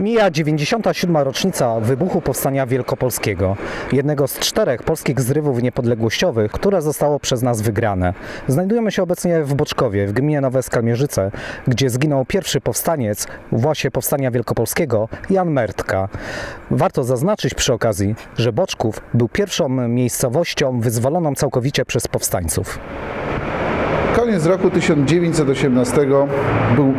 Mija 97. rocznica wybuchu Powstania Wielkopolskiego, jednego z czterech polskich zrywów niepodległościowych, które zostało przez nas wygrane. Znajdujemy się obecnie w Boczkowie, w gminie Nowe Skalmierzyce, gdzie zginął pierwszy powstaniec właśnie Powstania Wielkopolskiego, Jan Mertka. Warto zaznaczyć przy okazji, że Boczków był pierwszą miejscowością wyzwoloną całkowicie przez powstańców. Koniec roku 1918 był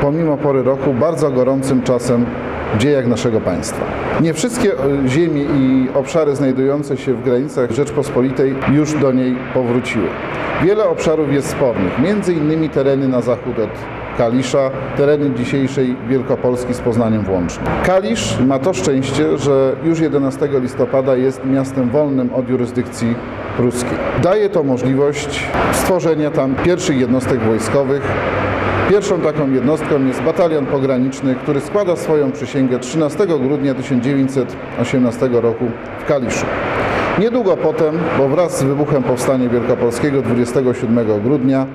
pomimo pory roku bardzo gorącym czasem w dziejach naszego państwa. Nie wszystkie e, ziemie i obszary znajdujące się w granicach Rzeczpospolitej już do niej powróciły. Wiele obszarów jest spornych, między innymi tereny na zachód od Kalisza, tereny dzisiejszej Wielkopolski z Poznaniem włącznie. Kalisz ma to szczęście, że już 11 listopada jest miastem wolnym od jurysdykcji Daje to możliwość stworzenia tam pierwszych jednostek wojskowych. Pierwszą taką jednostką jest batalion pograniczny, który składa swoją przysięgę 13 grudnia 1918 roku w Kaliszu. Niedługo potem, bo wraz z wybuchem Powstania Wielkopolskiego 27 grudnia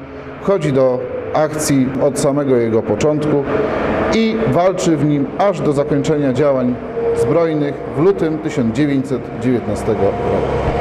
wchodzi do akcji od samego jego początku i walczy w nim aż do zakończenia działań zbrojnych w lutym 1919 roku.